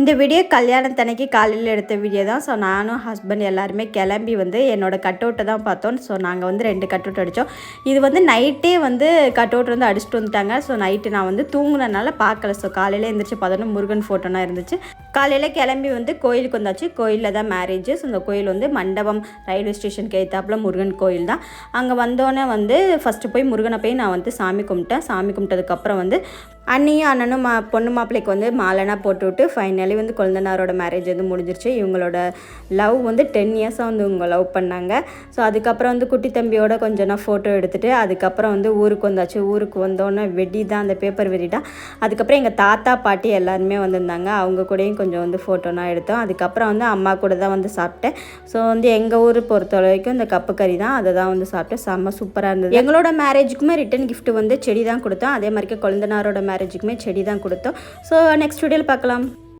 இந்த வீடியோ கல்யாணத்தன்னைக்கு காலையில் எடுத்த வீடியோ தான். ஸோ நானும் ஹஸ்பண்ட் எல்லாருமே கிளம்பி வந்து என்னோடய கட் அவுட்டை தான் பார்த்தோம். ஸோ நாங்கள் வந்து ரெண்டு கட் அவுட் அடித்தோம் இது வந்து நைட்டே வந்து கட் அவுட் வந்து அடிச்சுட்டு வந்துட்டாங்க. ஸோ நைட்டு நான் வந்து தூங்கினதுனால பார்க்கல. ஸோ காலையில் எழுந்திரிச்சு பார்த்தோன்னா முருகன் ஃபோட்டோனா இருந்துச்சு. காலையில் கிளம்பி வந்து கோயிலுக்கு வந்தாச்சு. கோயிலில் தான் மேரேஜ் ஸோ இந்த கோயில் வந்து மண்டபம் ரயில்வே ஸ்டேஷனுக்கு ஏற்றாப்புல முருகன் கோயில் தான். அங்கே வந்தோடனே வந்து ஃபஸ்ட்டு போய் முருகனை போய் நான் வந்து சாமி கும்பிட்டேன். சாமி கும்பிட்டதுக்கப்புறம் வந்து அண்ணியும் அண்ணனும் மா பொண்ணு மாப்பிள்ளைக்கு வந்து மாலைனா போட்டுவிட்டு ஃபைனலி வந்து குழந்தனாரோட மேரேஜ் வந்து முடிஞ்சிருச்சு. இவங்களோட லவ் வந்து டென் இயர்ஸாக வந்து இவங்க லவ் பண்ணாங்க. ஸோ அதுக்கப்புறம் வந்து குட்டி தம்பியோட கொஞ்சம் நான் ஃபோட்டோ எடுத்துகிட்டு அதுக்கப்புறம் வந்து ஊருக்கு வந்தாச்சு. ஊருக்கு வந்தோடனே வெடி தான் அந்த பேப்பர் வெடி தான் அதுக்கப்புறம் எங்கள் தாத்தா பாட்டி எல்லாருமே வந்திருந்தாங்க. அவங்க கூடயும் கொஞ்சம் வந்து ஃபோட்டோனா எடுத்தோம். அதுக்கப்புறம் வந்து அம்மா கூட தான் வந்து சாப்பிட்டேன். ஸோ வந்து எங்கள் ஊர் பொறுத்த வரைக்கும் இந்த கப்பு கறி தான். அதை தான் வந்து சாப்பிட்டேன். செம்ம சூப்பராக இருந்தது. எங்களோட மேரேஜுக்குமே ரிட்டன் கிஃப்ட் வந்து செடி தான் கொடுத்தோம். அதே மாதிரி குழந்தனாரோட மேரேஜுக்குமே செடி தான் கொடுத்தோம். ஸோ நெக்ஸ்ட் வீடியோவில் பார்க்கலாம்.